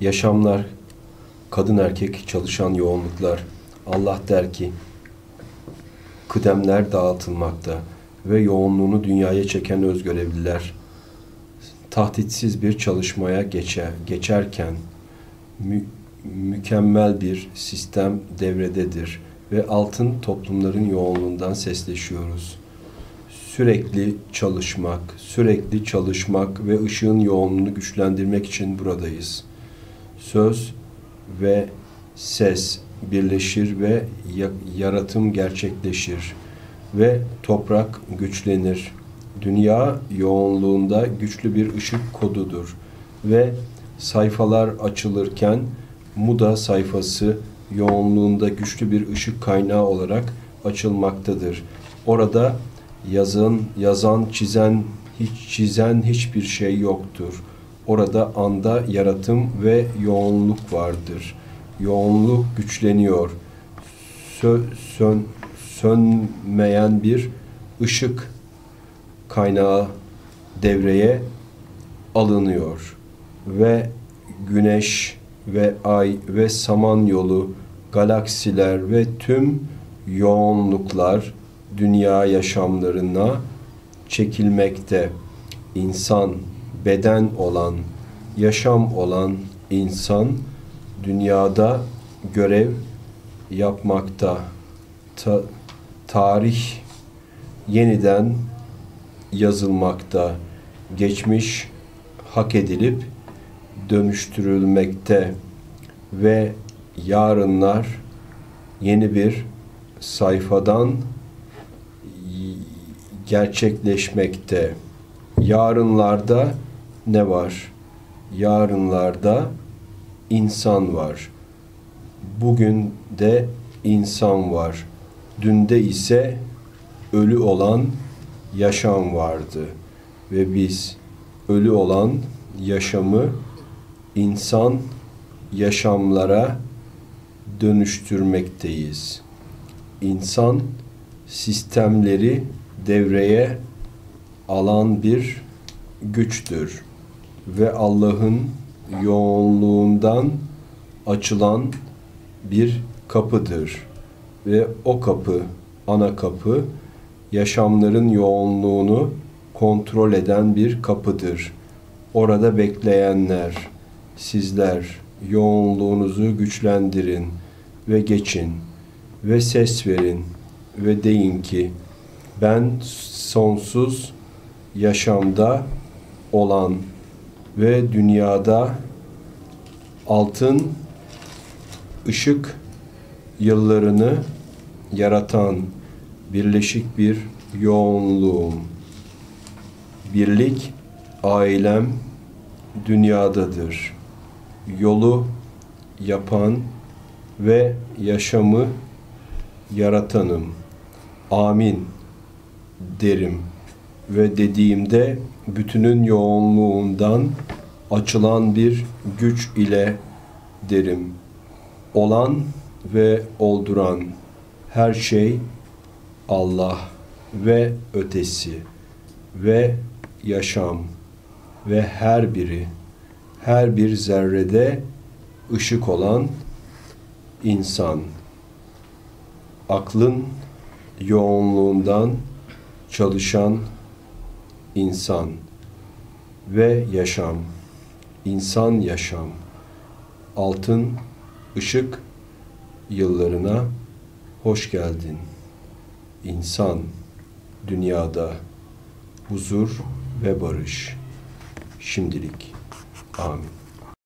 Yaşamlar, kadın erkek çalışan yoğunluklar. Allah der ki, kıdemler dağıtılmakta ve yoğunluğunu dünyaya çeken özgörevliler tahditsiz bir çalışmaya geçer, geçerken mü, mükemmel bir sistem devrededir ve altın toplumların yoğunluğundan sesleşiyoruz. Sürekli çalışmak, sürekli çalışmak ve ışığın yoğunluğunu güçlendirmek için buradayız. Söz ve ses birleşir ve yaratım gerçekleşir ve toprak güçlenir. Dünya yoğunluğunda güçlü bir ışık kodudur ve sayfalar açılırken Muda sayfası yoğunluğunda güçlü bir ışık kaynağı olarak açılmaktadır. Orada yazın, yazan, çizen, hiç çizen hiçbir şey yoktur. Orada anda yaratım ve yoğunluk vardır. Yoğunluk güçleniyor. Sö, sön, sönmeyen bir ışık kaynağı devreye alınıyor ve güneş ve ay ve samanyolu, galaksiler ve tüm yoğunluklar dünya yaşamlarına çekilmekte. İnsan, beden olan, yaşam olan insan dünyada görev yapmakta. Ta, tarih yeniden yazılmakta. Geçmiş hak edilip dönüştürülmekte ve yarınlar yeni bir sayfadan gerçekleşmekte. Yarınlarda ne var? Yarınlarda insan var. Bugün de insan var. Dünde ise ölü olan yaşam vardı ve biz ölü olan yaşamı insan yaşamlara dönüştürmekteyiz. İnsan sistemleri devreye alan bir güçtür ve Allah'ın yoğunluğundan açılan bir kapıdır ve o kapı ana kapı yaşamların yoğunluğunu kontrol eden bir kapıdır. Orada bekleyenler, sizler yoğunluğunuzu güçlendirin ve geçin ve ses verin ve deyin ki ben sonsuz yaşamda olan ve dünyada altın ışık yıllarını yaratan birleşik bir yoğunluğum. Birlik ailem dünyadadır. Yolu yapan ve yaşamı yaratanım. Amin derim ve dediğimde bütünün yoğunluğundan açılan bir güç ile derim. Olan ve olduran her şey Allah ve ötesi ve yaşam ve her biri, her bir zerrede ışık olan insan. Aklın yoğunluğundan çalışan insan ve yaşam. İnsan yaşam. Altın ışık yıllarına hoş geldin. İnsan dünyada huzur ve barış. Şimdilik. Amin.